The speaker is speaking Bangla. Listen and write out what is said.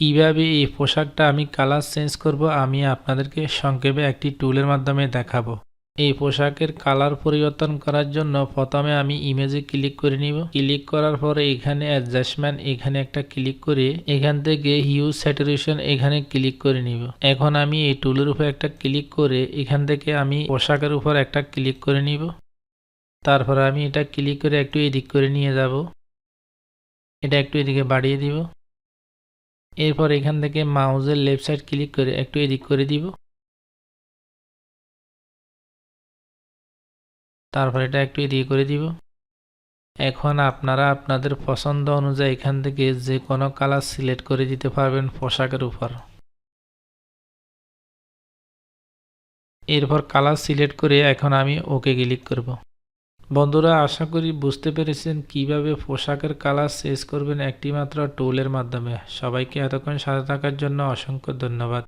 কীভাবে এই পোশাকটা আমি কালার চেঞ্জ করব, আমি আপনাদেরকে সংক্ষেপে একটি টুলের মাধ্যমে দেখাবো। এই পোশাকের কালার পরিবর্তন করার জন্য প্রথমে আমি ইমেজে ক্লিক করে নিব। ক্লিক করার পরে এখানে অ্যাডজাস্টমেন্ট এখানে একটা ক্লিক করে এখান থেকে হিউজ স্যাচুরেশন এখানে ক্লিক করে নিব। এখন আমি এই টুলের উপর একটা ক্লিক করে এখান থেকে আমি পোশাকের উপর একটা ক্লিক করে নিব। তারপর আমি এটা ক্লিক করে একটু এদিক করে নিয়ে যাব। এটা একটু এদিকে বাড়িয়ে দিব। এরপর এখান থেকে মাউজের লেফট সাইড ক্লিক করে একটু এদিক করে দিব। তারপর এটা একটু এদিকে করে দিব। এখন আপনারা আপনাদের পছন্দ অনুযায়ী এখান থেকে যে কোনো কালার সিলেক্ট করে দিতে পারবেন পোশাকের উপর। এরপর কালার সিলেক্ট করে এখন আমি ওকে ক্লিক করব। বন্ধুরা, আশা করি বুঝতে পেরেছেন কীভাবে পোশাকের কালার শেষ করবেন একটি মাত্র টোলের মাধ্যমে। সবাইকে এতক্ষণ সাথে থাকার জন্য অসংখ্য ধন্যবাদ।